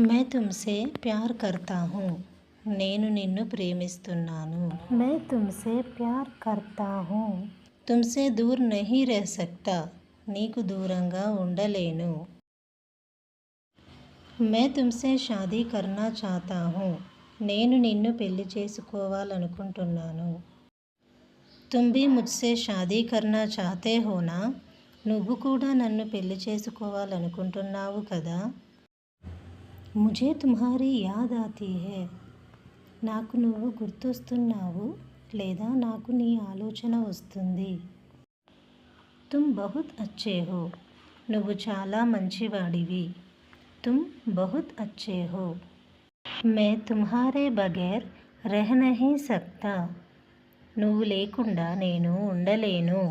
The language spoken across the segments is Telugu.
మే తుమ్సే ప్యార్ కర్తా హూ నేను నిన్ను ప్రేమిస్తున్నాను। మే తుమ్సే ప్యార్ కర్తా హూ తుమ్సే దూర్ నహీ రహ సక్తా నీకు దూరంగా ఉండలేను। మే తుమ్సే షాదీ కర్నా చాతా హూ నేను నిన్ను పెళ్ళి చేసుకోవాలనుకుంటున్నాను। తుంబి ముజ్సే షాదీ కర్నా చాతే హోనా నువ్వు కూడా నన్ను పెళ్ళి చేసుకోవాలనుకుంటున్నావు కదా? ముజే తుమ్హారీ యాద్ ఆతీ హే నాకు నువ్వు గుర్తొస్తున్నావు లేదా నాకు నీ ఆలోచన వస్తుంది। తుమ్ బహుత్ అచ్చే హో నువ్వు చాలా మంచివాడివి। తుమ్ బహుత్ అచ్చే హో మే తుమ్హారే బగైర్ రెహ నహీ సక్తా నువ్వు లేకుండా నేను ఉండలేను।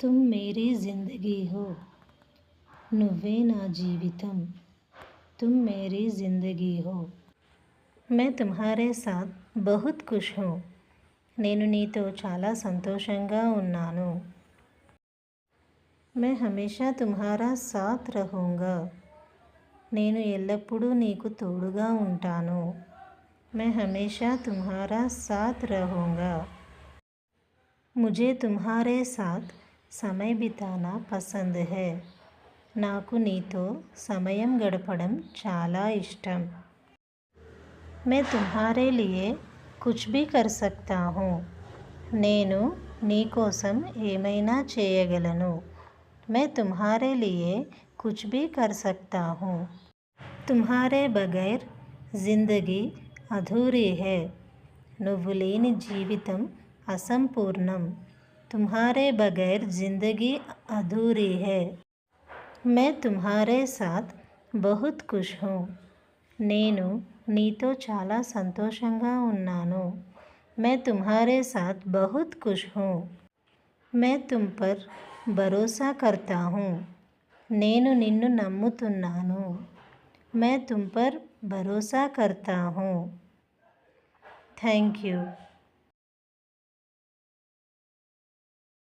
తుమ్ మేరీ జిందగీ హో నువ్వే నా జీవితం। తుమ్ మేరీ జిందగీ హో మే తుమ్హారే సాత్ బహుత్ ఖుష్ హూ నేను నీతో చాలా సంతోషంగా ఉన్నాను మే హమేషా తుమ్హారా సాత్ రహూంగా నేను ఎల్లప్పుడూ నీకు తోడుగా ఉంటాను మే హమేషా తుమ్హారా సాత్ రహూంగా ముझे తుమ్హారే సాత్ సమయ బితానా పసంద్ హై నాకు నీతో సమయం గడపడం చాలా ఇష్టం मैं तुम्हारे लिए कुछ भी कर सकता हूँ నేను నీ కోసం ఏమైనా చేయగలను मैं तुम्हारे लिए कुछ भी कर सकता हूँ तुम्हारे बगैर జిందగీ అధూరీ హై నువ్వు లేని జీవితం అసంపూర్ణం తుమ్హారే బగైర్ జిందగీ అధూరీ హై మే తుమ్హారే సాత్ బహుత్ ఖుష్ హూ నేను నీతో చాలా సంతోషంగా ఉన్నాను మే తుమ్హారే సాత్ బహుత్ ఖుష్ who may Tum per Bharosa కర్తా who నేను నిన్ను నమ్ముతున్నాను మే తుమ్ per Bharosa కర్తా who thank you